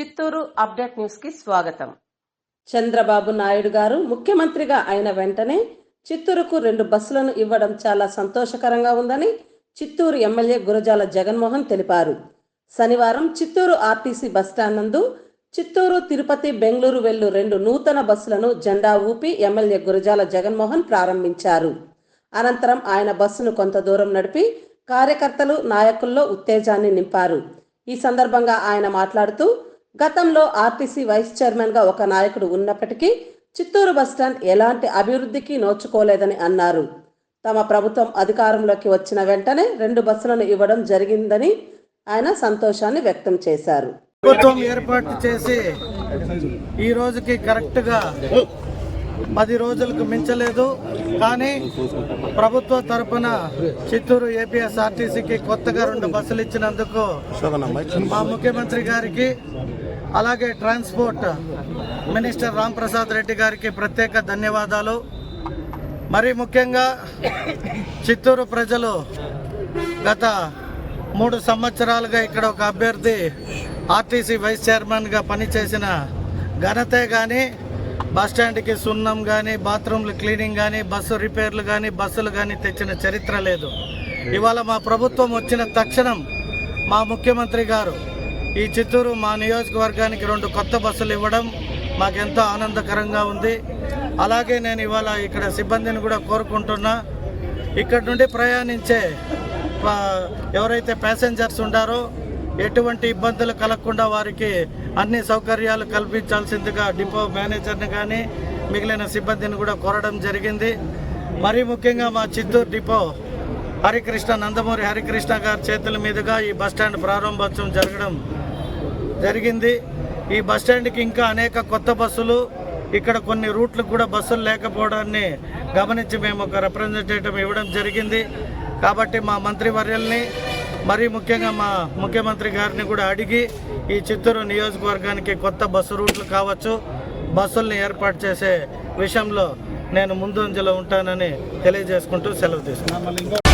Chittoor update న్యూస్కి స్వాగతం. చంద్రబాబు నాయుడు గారు ముఖ్యమంత్రిగా అయిన వెంటనే చిత్తూరుకు రెండు బస్సులను ఇవ్వడం చాలా సంతోషకరంగా ఉందని చిత్తూరు ఎమ్మెల్యే గురజాల జగన్మోహన్ తెలిపారు. శనివారం చిత్తూరు ఆర్టీసీ బస్టాండ్ నందు చిత్తూరు తిరుపతి బెంగళూరు వెళ్ళు రెండు నూతన బస్సులను జెండా ఊపి ఎమ్మెల్యే గురజాల జగన్మోహన్ ప్రారంభించారు. అనంతరం ఆయన బస్సును కొంత దూరం నడిపి కార్యకర్తలు నాయకుల్లో ఉత్తేజాన్ని నింపారు. ఈ సందర్భంగా ఆయన మాట్లాడుతూ గతంలో ఆర్టీసీ వైస్ చైర్మన్గా ఒక నాయకుడు ఉన్నప్పటికీ చిత్తూరు బస్టాండ్ ఎలాంటి అభివృద్ధికి నోచుకోలేదని అన్నారు. తమ ప్రభుత్వం అధికారంలోకి వచ్చిన వెంటనే రెండు బస్సులను ఇవ్వడం జరిగిందని ఆయన సంతోషాన్ని వ్యక్తం చేశారు. ప్రభుత్వం ఏర్పాటు చేసి ఈ రోజుకి కరెక్ట్గా పది రోజులకు మించలేదు. కానీ ప్రభుత్వ తరపున చిత్తూరు ఏపీఎస్ఆర్టీసీకి కొత్తగా రెండు బస్సులు ఇచ్చినందుకు మా ముఖ్యమంత్రి గారికి అలాగే ట్రాన్స్పోర్ట్ మినిస్టర్ రామ్ ప్రసాద్ రెడ్డి గారికి ప్రత్యేక ధన్యవాదాలు. మరి ముఖ్యంగా చిత్తూరు ప్రజలు గత మూడు సంవత్సరాలుగా ఇక్కడ ఒక అభ్యర్థి ఆర్టీసీ వైస్ చైర్మన్గా పనిచేసిన ఘనతే కానీ బస్టాండ్కి సున్నం కానీ బాత్రూమ్లు క్లీనింగ్ కానీ బస్సు రిపేర్లు కానీ బస్సులు కానీ తెచ్చిన చరిత్ర లేదు. ఇవాళ మా ప్రభుత్వం వచ్చిన తక్షణం మా ముఖ్యమంత్రి గారు ఈ చిత్తూరు మా నియోజకవర్గానికి రెండు కొత్త బస్సులు ఇవ్వడం మాకెంతో ఆనందకరంగా ఉంది. అలాగే నేను ఇవాళ ఇక్కడ సిబ్బందిని కూడా కోరుకుంటున్నా. ఇక్కడ నుండి ప్రయాణించే ఎవరైతే ప్యాసింజర్స్ ఉండారో ఎటువంటి ఇబ్బందులు కలగకుండా వారికి అన్ని సౌకర్యాలు కల్పించాల్సిందిగా డిపో మేనేజర్ని కానీ మిగిలిన సిబ్బందిని కూడా కోరడం జరిగింది. మరీ ముఖ్యంగా మా చిత్తూరు డిపో హరికృష్ణ నందమూరి హరికృష్ణ గారి చేతుల మీదుగా ఈ బస్టాండ్ ప్రారంభోత్సవం జరగడం జరిగింది. ఈ బస్ స్టాండ్కి ఇంకా అనేక కొత్త బస్సులు ఇక్కడ కొన్ని రూట్లకు కూడా బస్సులు లేకపోవడాన్ని గమనించి మేము ఒక రిప్రజెంటేటివ్ ఇవ్వడం జరిగింది. కాబట్టి మా మంత్రివర్యల్ని మరీ ముఖ్యంగా మా ముఖ్యమంత్రి గారిని కూడా అడిగి ఈ చిత్తూరు నియోజకవర్గానికి కొత్త బస్సు రూట్లు కావచ్చు బస్సుల్ని ఏర్పాటు చేసే విషయంలో నేను ముందంజలో ఉంటానని తెలియజేసుకుంటూ సెలవు తీసుకున్నాను